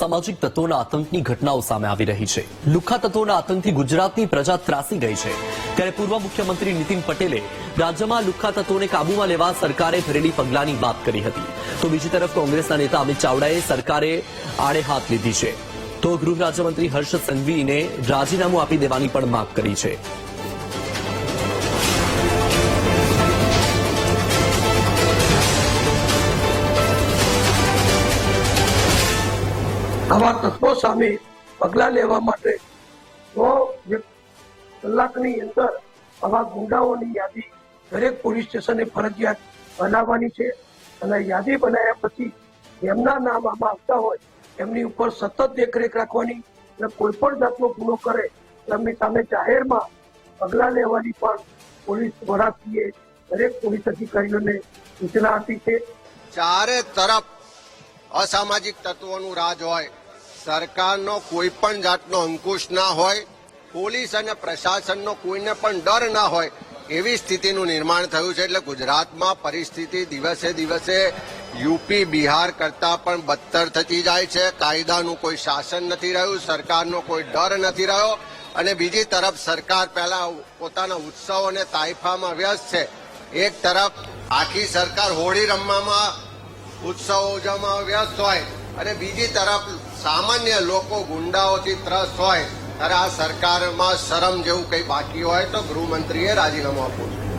અસામાજિક તત્વોના આતંકની ઘટનાઓ સામે આવી રહી છે. લુખ્ખા તત્વોના આતંકથી ગુજરાતની પ્રજા ત્રાસી ગઈ છે. ત્યારે પૂર્વ મુખ્યમંત્રી નીતિન પટેલે રાજ્યમાં લુખ્ખા તત્વોને કાબૂમાં લેવા સરકારે ભરેલી પગલાંની વાત કરી હતી. તો બીજી તરફ કોંગ્રેસના નેતા અમિત ચાવડાએ સરકારે આડે હાથ લીધી છે. તો ગૃહ રાજ્યમંત્રી હર્ષ સંઘવીને રાજીનામું આપી દેવાની પણ માંગ કરી છે. આવા તત્વો સામે પગલા લેવા માટે સો કલાકની અંદર આવા ગુંડાઓની યાદી દરેક પોલીસ સ્ટેશને ફરજિયાત બનાવવાની છે. અને યાદી બનાવ્યા પછી એમના નામ આમાં આવતા હોય, એમની ઉપર સતત દેખરેખ રાખવાની અને કોઈ પણ જાતનો ગુનો કરે એમની સામે જાહેરમાં પગલા લેવાની પણ પોલીસ વડાશ્રીએ દરેક પોલીસ અધિકારીઓને સૂચના આપી છે. ચારે તરફ અસામાજિક તત્વોનું રાજ હોય સરકારનો કોઈ પણ જાતનો અંકુશ ના હોય, પોલીસ અને પ્રશાસનનો કોઈને પણ ડર ના હોય, એવી સ્થિતિનું નિર્માણ થયું છે. એટલે ગુજરાતમાં પરિસ્થિતિ દિવસે દિવસે યુપી, બિહાર કરતા પણ બદતર થતી જાય છે. કાયદાનું કોઈ શાસન નથી રહ્યું, સરકારનો કોઈ ડર નથી રહ્યો. અને બીજી તરફ સરકાર પહેલા પોતાના ઉત્સવ અને તાઇફામાં વ્યસ્ત છે. એક તરફ આખી સરકાર હોળી રમવામાં ઉત્સવ ઉજવવામાં વ્યસ્ત હોય અને બીજી તરફ સામાન્ય લોકો ગુંડાઓથી ત્રસ્ત હોય, ત્યારે આ સરકારમાં શરમ જેવું કંઈ બાકી હોય તો ગૃહમંત્રીએ રાજીનામું આપવું.